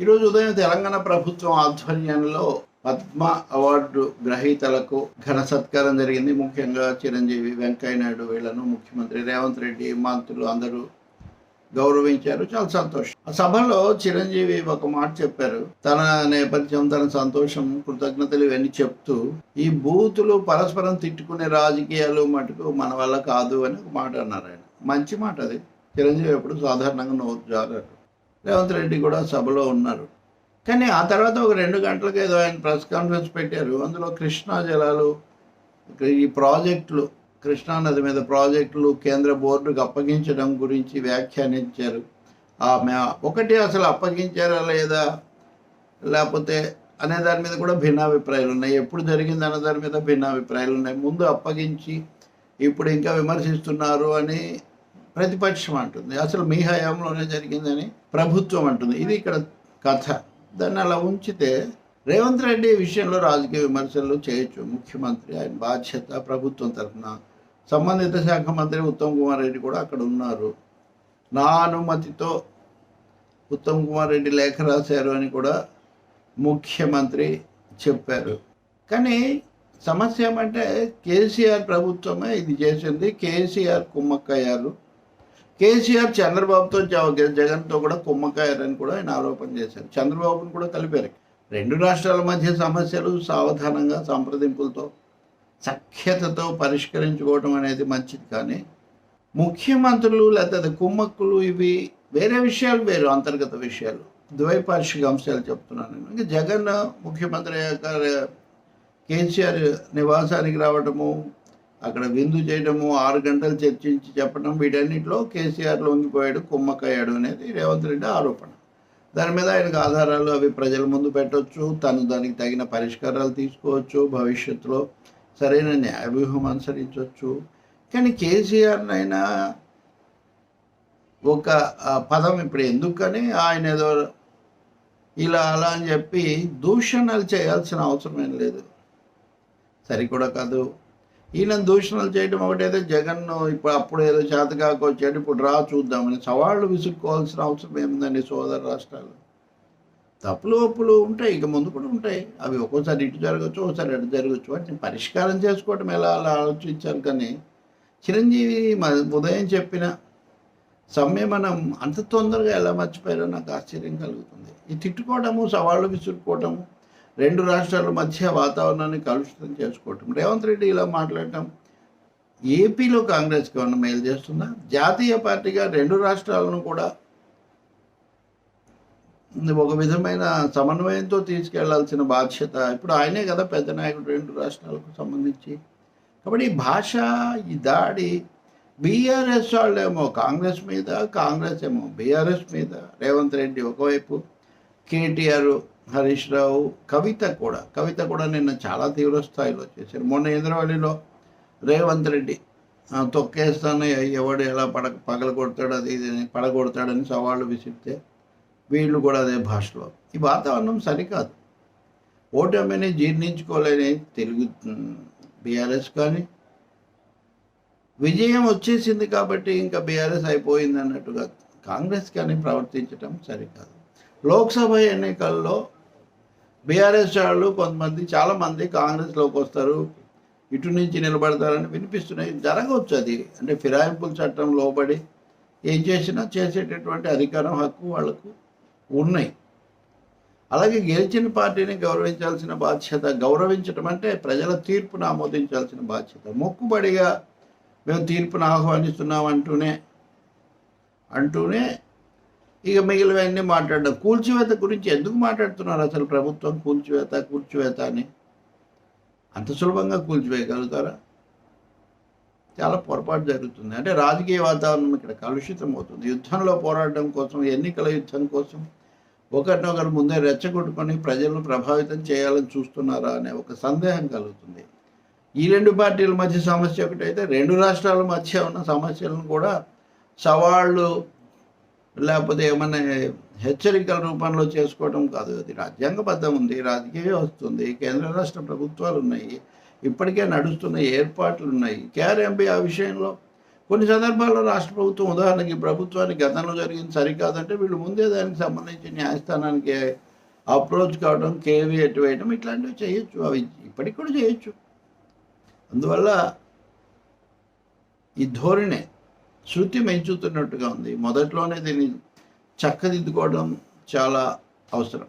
ఈరోజు ఉదయం తెలంగాణ ప్రభుత్వం ఆధ్వర్యంలో పద్మ అవార్డు గ్రహీతలకు ఘన సత్కారం జరిగింది. ముఖ్యంగా చిరంజీవి వెంకయ్య నాయుడు వీళ్ళను ముఖ్యమంత్రి రేవంత్ రెడ్డి మంత్రులు అందరూ గౌరవించారు. చాలా సంతోషం. ఆ సభలో చిరంజీవి ఒక మాట చెప్పారు. తన నేపథ్యం తన సంతోషం కృతజ్ఞతలు ఇవన్నీ చెప్తూ ఈ బూతులు పరస్పరం తిట్టుకునే రాజకీయాలు మటుకు మన వల్ల కాదు అని ఒక మాట అన్నారు ఆయన. మంచి మాట అది. చిరంజీవి ఎప్పుడు సాధారణంగా నో జారారు. రేవంత్ రెడ్డి కూడా సభలో ఉన్నారు. కానీ ఆ తర్వాత ఒక రెండు గంటలకు ఏదో ఆయన ప్రెస్ కాన్ఫరెన్స్ పెట్టారు. అందులో కృష్ణా జలాలు ఈ ప్రాజెక్టులు కృష్ణా నది మీద ప్రాజెక్టులు కేంద్ర బోర్డుకు అప్పగించడం గురించి వ్యాఖ్యానించారు. ఆమె ఒకటి అసలు అప్పగించారా లేదా? లేకపోతే అనే దాని మీద కూడా భిన్నాభిప్రాయాలు ఉన్నాయి. ఎప్పుడు జరిగింది అనే దాని మీద భిన్నాభిప్రాయాలు ఉన్నాయి. ముందు అప్పగించి ఇప్పుడు ఇంకా విమర్శిస్తున్నారు అని ప్రతిపక్షం అంటుంది. అసలు మీ హయాంలోనే జరిగిందని ప్రభుత్వం అంటుంది. ఇది ఇక్కడ కథ. దాన్ని అలా ఉంచితే రేవంత్ రెడ్డి విషయంలో రాజకీయ విమర్శలు చేయొచ్చు. ముఖ్యమంత్రి ఆయన బాధ్యత ప్రభుత్వం తరఫున. సంబంధిత శాఖ మంత్రి ఉత్తమ్ కుమార్ రెడ్డి కూడా అక్కడ ఉన్నారు. నా అనుమతితో ఉత్తమ్ కుమార్ రెడ్డి లేఖ రాశారు అని కూడా ముఖ్యమంత్రి చెప్పారు. కానీ సమస్య ఏమంటే కేసీఆర్ ప్రభుత్వమే ఇది చేసింది. కేసీఆర్ కుమ్మక్కయ్యారు. కేసీఆర్ చంద్రబాబుతో జ- జగన్తో కూడా కుమ్మకాయారని కూడా ఆయన ఆరోపణ చేశారు. చంద్రబాబును కూడా కలిపారు. రెండు రాష్ట్రాల మధ్య సమస్యలు సావధానంగా సంప్రదింపులతో సఖ్యతతో పరిష్కరించుకోవడం అనేది మంచిది కానీ ముఖ్యమంత్రులు లేకపోతే కుమ్మక్కులు ఇవి వేరే విషయాలు వేరు అంతర్గత విషయాలు. ద్వైపాక్షిక అంశాలు చెప్తున్నాను నేను. ఇంకా జగన్ ముఖ్యమంత్రి అయ్యాక కేసీఆర్ నివాసానికి రావడము అక్కడ విందు చేయడము ఆరు గంటలు చర్చించి చెప్పడం వీటన్నిటిలో కేసీఆర్ లొంగిపోయాడు కుమ్మక్కయ్యాడు అనేది రేవంత్ రెడ్డి ఆరోపణ. దాని మీద ఆయనకు ఆధారాలు అవి ప్రజల ముందు పెట్టవచ్చు తను దానికి తగిన పరిష్కారాలు తీసుకోవచ్చు భవిష్యత్తులో సరైన న్యాయ వ్యూహం అనుసరించవచ్చు కానీ కేసీఆర్నైనా ఒక పదం ఇప్పుడు ఎందుకని ఆయన ఏదో ఇలా అలా అని చెప్పి దూషణలు చేయాల్సిన అవసరం ఏం లేదు. సరి కూడా కాదు. ఈయన దూషణలు చేయడం ఒకటైతే జగన్ ఇప్పుడు అప్పుడు ఏదో చేతకాక వచ్చాడు ఇప్పుడు రా చూద్దామని సవాళ్ళు విసుక్కోవాల్సిన అవసరం ఏముందండి సోదర రాష్ట్రాలు? తప్పులు ఒప్పులు ఉంటాయి ఇక ముందు కూడా ఉంటాయి. అవి ఒక్కోసారి ఇటు జరగచ్చు ఒకసారి అటు జరగచ్చు వాటిని పరిష్కారం చేసుకోవటం ఎలా అలా ఆలోచించాలి కానీ చిరంజీవి మ- ఉదయం చెప్పిన సంయమనం అంత తొందరగా ఎలా మర్చిపోయారో నాకు ఆశ్చర్యం కలుగుతుంది. ఈ తిట్టుకోవడము సవాళ్ళు విసురుకోవటము రెండు రాష్ట్రాల మధ్య వాతావరణాన్ని కలుషితం చేసుకోవటం. రేవంత్ రెడ్డి ఇలా మాట్లాడటం. ఏపీలో కాంగ్రెస్కి ఏమన్నా మేలు చేస్తుందా? జాతీయ పార్టీగా రెండు రాష్ట్రాలను కూడా ఒక విధమైన సమన్వయంతో తీసుకెళ్ళాల్సిన బాధ్యత ఇప్పుడు ఆయనే కదా పెద్ద నాయకుడు రెండు రాష్ట్రాలకు సంబంధించి. కాబట్టి ఈ భాష ఈ దాడి బీఆర్ఎస్ వాళ్ళేమో కాంగ్రెస్ మీద కాంగ్రెస్ ఏమో బీఆర్ఎస్ మీద రేవంత్ రెడ్డి ఒకవైపు కేటీఆర్ హరీష్ రావు కవిత కూడా. కవిత కూడా నిన్న చాలా తీవ్ర స్థాయిలో చేశారు. మొన్న ఇంద్రవల్లిలో రేవంత్ రెడ్డి తొక్కేస్తాను ఎవడు ఎలా పడ పగల కొడతాడు అది ఇది అని పడగొడతాడని సవాళ్ళు విసిరితే వీళ్ళు కూడా అదే భాషలో. ఈ వాతావరణం సరికాదు. ఓటమిని జీర్ణించుకోలేని తెలుగు బీఆర్ఎస్ కానీ విజయం వచ్చేసింది కాబట్టి ఇంకా బీఆర్ఎస్ అయిపోయింది అన్నట్టుగా కాంగ్రెస్ కానీ ప్రవర్తించడం సరికాదు. లోక్సభ ఎన్నికల్లో బీఆర్ఎస్ వాళ్ళు కొంతమంది చాలామంది కాంగ్రెస్లోకి వస్తారు. ఇటు నుంచి నిలబడతారని వినిపిస్తున్నాయి. జరగవచ్చు అది. అంటే ఫిరాయింపుల చట్టం లోబడి ఏం చేసినా చేసేటటువంటి అధికారం హక్కు వాళ్ళకు ఉన్నాయి. అలాగే గెలిచిన పార్టీని గౌరవించాల్సిన బాధ్యత గౌరవించడం అంటే ప్రజల తీర్పును ఆమోదించాల్సిన బాధ్యత. మొక్కుబడిగా మేము తీర్పును ఆహ్వానిస్తున్నాం అంటూనే అంటూనే ఇక మిగిలివన్నీ మాట్లాడడం. కూల్చివేత గురించి ఎందుకు మాట్లాడుతున్నారు అసలు ప్రభుత్వం? కూల్చివేత కూల్చివేత అని. అంత సులభంగా కూల్చివేయగలుగుతారా? చాలా పొరపాటు జరుగుతుంది. అంటే రాజకీయ వాతావరణం ఇక్కడ కలుషితం అవుతుంది. యుద్ధంలో పోరాడడం కోసం ఎన్నికల యుద్ధం కోసం ఒకరినొకరు ముందే రెచ్చగొట్టుకొని ప్రజలను ప్రభావితం చేయాలని చూస్తున్నారా అనే ఒక సందేహం కలుగుతుంది. ఈ రెండు పార్టీల మధ్య సమస్య ఒకటైతే రెండు రాష్ట్రాల మధ్య ఉన్న సమస్యలను కూడా సవాళ్ళు లేకపోతే ఏమైనా హెచ్చరికల రూపంలో చేసుకోవడం కాదు. అది రాజ్యాంగబద్ధం ఉంది రాజకీయ వస్తుంది కేంద్ర రాష్ట్ర ప్రభుత్వాలు ఉన్నాయి ఇప్పటికే నడుస్తున్న ఏర్పాట్లు ఉన్నాయి. కేఆర్ఎంపీ ఆ విషయంలో. కొన్ని సందర్భాల్లో రాష్ట్ర ప్రభుత్వం ఉదాహరణకి ప్రభుత్వానికి గతంలో జరిగింది సరికాదంటే వీళ్ళు ముందే దానికి సంబంధించి న్యాయస్థానానికి అప్రోచ్ కావడం కేవీ ఎటు వేయడం ఇట్లాంటివి చేయొచ్చు. అవి ఇప్పటికి కూడా చేయొచ్చు. అందువల్ల ఈ ధోరణే శృతి మెంచుతున్నట్టుగా ఉంది. మొదట్లోనే దీన్ని చక్కదిద్దుకోవడం చాలా అవసరం.